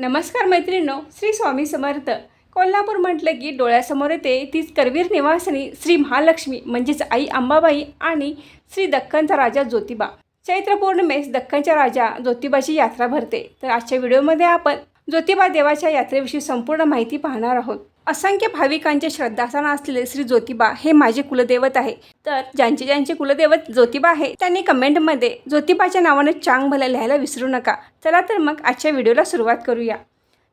नमस्कार मैत्रिणींनो श्री स्वामी समर्थ. कोल्हापूर म्हटलं की डोळ्यासमोर येते तीच करवीर निवासिनी श्री महालक्ष्मी म्हणजेच आई अंबाबाई आणि श्री दख्खनचा राजा ज्योतिबा. चैत्र पौर्णिमेस दख्खनच्या राजा ज्योतिबाची यात्रा भरते. तर आजच्या व्हिडिओमध्ये आपण ज्योतिबा देवाच्या यात्रेविषयी संपूर्ण माहिती पाहणार आहोत. असंख्य भाविकांचे श्रद्धास्थान असलेले श्री ज्योतिबा हे माझे कुलदैवत आहे. तर ज्यांचे ज्यांचे कुलदैवत ज्योतिबा आहे त्यांनी कमेंटमध्ये ज्योतिबाच्या नावाने चांग भला लिहायला विसरू नका. चला तर मग आजच्या व्हिडिओला सुरुवात करूया.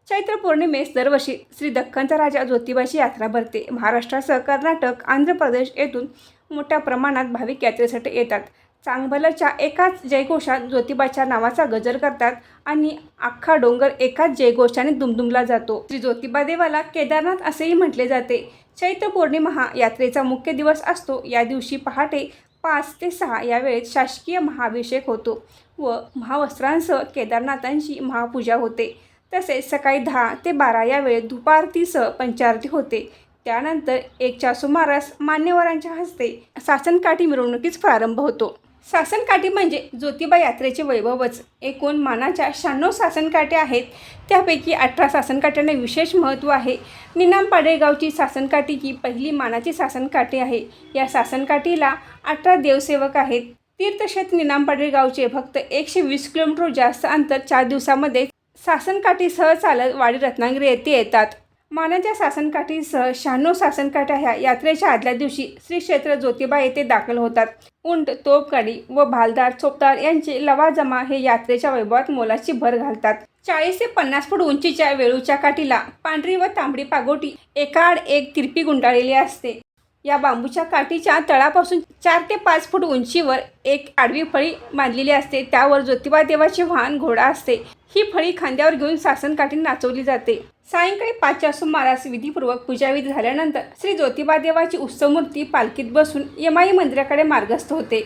चैत्र पौर्णिमेस दरवर्षी श्री दख्खनचा राजा ज्योतिबाची यात्रा भरते. महाराष्ट्रासह कर्नाटक आंध्र प्रदेश येथून मोठ्या प्रमाणात भाविक यात्रेसाठी येतात. चांगभलच्या एकाच जयघोषात ज्योतिबाच्या नावाचा गजर करतात आणि अख्खा डोंगर एकाच जयघोषाने दुमदुमला जातो. श्री ज्योतिबा देवाला केदारनाथ असेही म्हटले जाते. चैत्र पौर्णिमा हा यात्रेचा मुख्य दिवस असतो. या दिवशी पहाटे पाच ते सहा या वेळेत शासकीय महाभिषेक होतो व महावस्त्रांसह केदारनाथांची महापूजा होते. तसेच सकाळी दहा ते बारा या वेळेत धुपारतीसह पंचारती होते. त्यानंतर एकच्या सुमारास मान्यवरांच्या हस्ते सासनकाठी मिरवणुकीस प्रारंभ होतो. सासनकाठी म्हणजे ज्योतिबा यात्रेचे वैभवच. एकूण मानाच्या शहाण्णव सासनकाठ्या आहेत. त्यापैकी अठरा सासनकाठ्यांना विशेष महत्त्व आहे. निनाम पाडेगावची सासनकाठी ही पहिली मानाची सासनकाठी आहे. या सासनकाठीला अठरा देवसेवक आहेत. तीर्थक्षेत्र निनाम पाडेगावचे फक्त एकशे वीस किलोमीटर जास्त अंतर चार दिवसामध्ये सासनकाठीसह चालत वाडी रत्नागिरी येथे येतात. मानाच्या सासनकाठीसह शहाण्णव सासनकाठ्या ह्या यात्रेच्या आदल्या दिवशी श्री क्षेत्र ज्योतिबा येथे दाखल होतात. उंट तोपगाडी व भालदार चोपदार यांचे लवाजमा हे यात्रेच्या वैभवात मोलाची भर घालतात. चाळीस ते पन्नास फूट उंचीच्या वेळूच्या काठीला पांढरी व तांबडी पागोटी एकाआड एक तिरपी गुंडाळलेली असते. या बांबूच्या काठीच्या तळापासून चार ते पाच फूट उंचीवर एक आडवी फळी बांधलेली असते. त्यावर ज्योतिबा देवाचे वाहन घोडा असते. ही फळी खांद्यावर घेऊन सासनकाठी नाचवली जाते. सायंकाळी पाचच्या सुमारास विधीपूर्वक पूजाविधी झाल्यानंतर श्री ज्योतिबा देवाची उत्सवमूर्ती पालखीत बसून यमाई मंदिराकडे मार्गस्थ होते.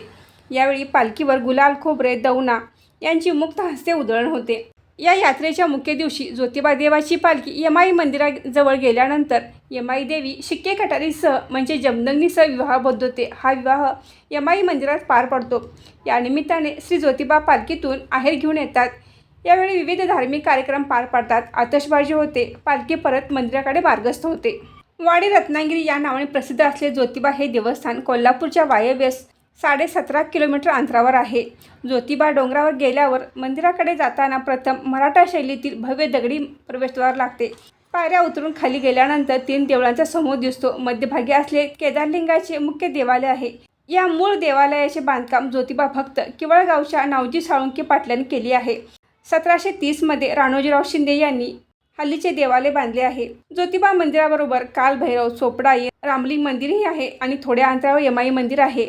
यावेळी पालखीवर गुलाल खोबरे दौना यांची मुक्त हस्ते उधळण होते. या यात्रेच्या मुख्य दिवशी ज्योतिबा देवाची पालखी यमाई मंदिराजवळ गेल्यानंतर यमाई देवी शिक्के कटारीसह म्हणजे जमदंगीसह विवाहबद्ध होते. हा विवाह यमाई मंदिरात पार पडतो. या निमित्ताने श्री ज्योतिबा पालखीतून आहेर घेऊन येतात. यावेळी विविध धार्मिक कार्यक्रम पार पडतात. आतषबाजी होते. पालखी परत मंदिराकडे मार्गस्थ होते. वाडी रत्नागिरी या नावाने प्रसिद्ध असलेले ज्योतिबा हे देवस्थान कोल्हापूरच्या वायव्यस साडे सतरा किलोमीटर अंतरावर आहे. ज्योतिबा डोंगरावर गेल्यावर मंदिराकडे जाताना प्रथम मराठा शैलीतील भव्य दगडी प्रवेशद्वार लागते. पायऱ्या उतरून खाली गेल्यानंतर तीन देवळांचा समूह दिसतो. मध्यभागी असले केदारलिंगाचे मुख्य देवालय आहे. या मूळ देवालयाचे बांधकाम ज्योतिबा भक्त किवळगावच्या नावजी साळुंके पाटलांनी केली आहे. सतराशे तीसमध्ये राणोजीराव शिंदे यांनी हल्लीचे देवालय बांधले आहे. ज्योतिबा मंदिराबरोबर कालभैरव चोपडाई रामलिंग मंदिरही आहे आणि थोड्या अंतरावर यमाई मंदिर आहे.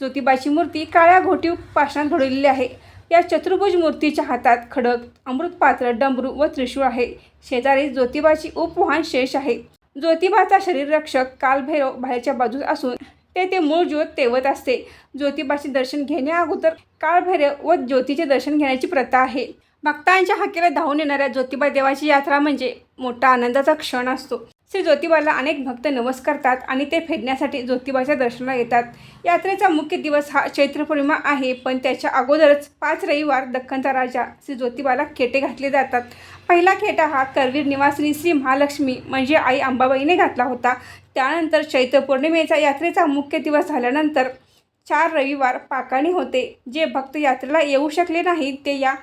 ज्योतिबाची मूर्ती काळ्या घोटीव पाषाणात घडवलेली आहे. या चतुर्भुज मूर्तीच्या हातात खडक अमृतपात्र डमरू व त्रिशूळ आहे. शेजारी ज्योतिबाची उपवाहन शेष आहे. ज्योतिबाचा शरीररक्षक कालभैरव बाहेरच्या बाजूस असून ते ते मूळ ज्योत तेवत असते. ज्योतिबाचे दर्शन घेण्याअगोदर काळभैरव व ज्योतीचे दर्शन घेण्याची प्रथा आहे. भक्तांच्या हाकेला धावून येणाऱ्या ज्योतिबा देवाची यात्रा म्हणजे मोठा आनंदाचा क्षण असतो. श्री ज्योतिबाला अनेक भक्त नवस करतात आणि ते फेडण्यासाठी ज्योतिबाच्या दर्शनाला येतात. यात्रेचा मुख्य दिवस हा चैत्र पौर्णिमा आहे पण त्याच्या अगोदरच पाच रविवार दख्खनचा राजा श्री ज्योतिबाला खेटे घातले जातात. पहिला खेटा हा करवीर निवासिनी श्री महालक्ष्मी म्हणजे आई अंबाबाईने घातला होता. त्यानंतर चैत्र पौर्णिमेचा यात्रेचा मुख्य दिवस झाल्यानंतर चार रविवार पाकाणी होते. जे भक्त यात्रेला येऊ शकले नाहीत ते या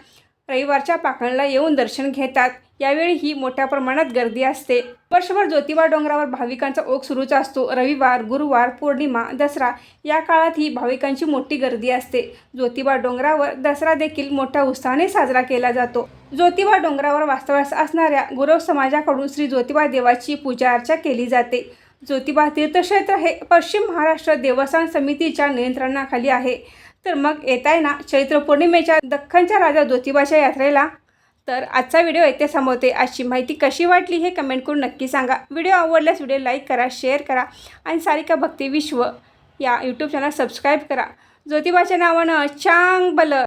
रविवारच्या पाखणला येऊन दर्शन घेतात. यावेळी ही मोठ्या प्रमाणात गर्दी असते. वर्षभर ज्योतिबा डोंगरावर भाविकांचा ओघ सुरूच असतो. रविवार गुरुवार पौर्णिमा दसरा या काळात ही भाविकांची मोठी गर्दी असते. ज्योतिबा डोंगरावर दसरा देखील मोठ्या उत्साहाने साजरा केला जातो. ज्योतिबा डोंगरावर वास्तव्यास असणाऱ्या गुरव समाजाकडून श्री ज्योतिबा देवाची पूजा अर्चा केली जाते. ज्योतिबा तीर्थक्षेत्र हे पश्चिम महाराष्ट्र देवस्थान समितीच्या नियंत्रणाखाली आहे. तर मग येत आहे ना चैत्र पौर्णिमेच्या दख्खनच्या राजा ज्योतिबाच्या यात्रेला. तर आजचा व्हिडिओ येथे संपवते आजची माहिती कशी वाटली हे कमेंट करून नक्की सांगा. व्हिडिओ आवडल्यास व्हिडिओ लाईक करा शेअर करा आणि सारिका भक्ती विश्व या यूट्यूब चॅनल सबस्क्राईब करा. ज्योतिबाच्या नावानं चांग बलं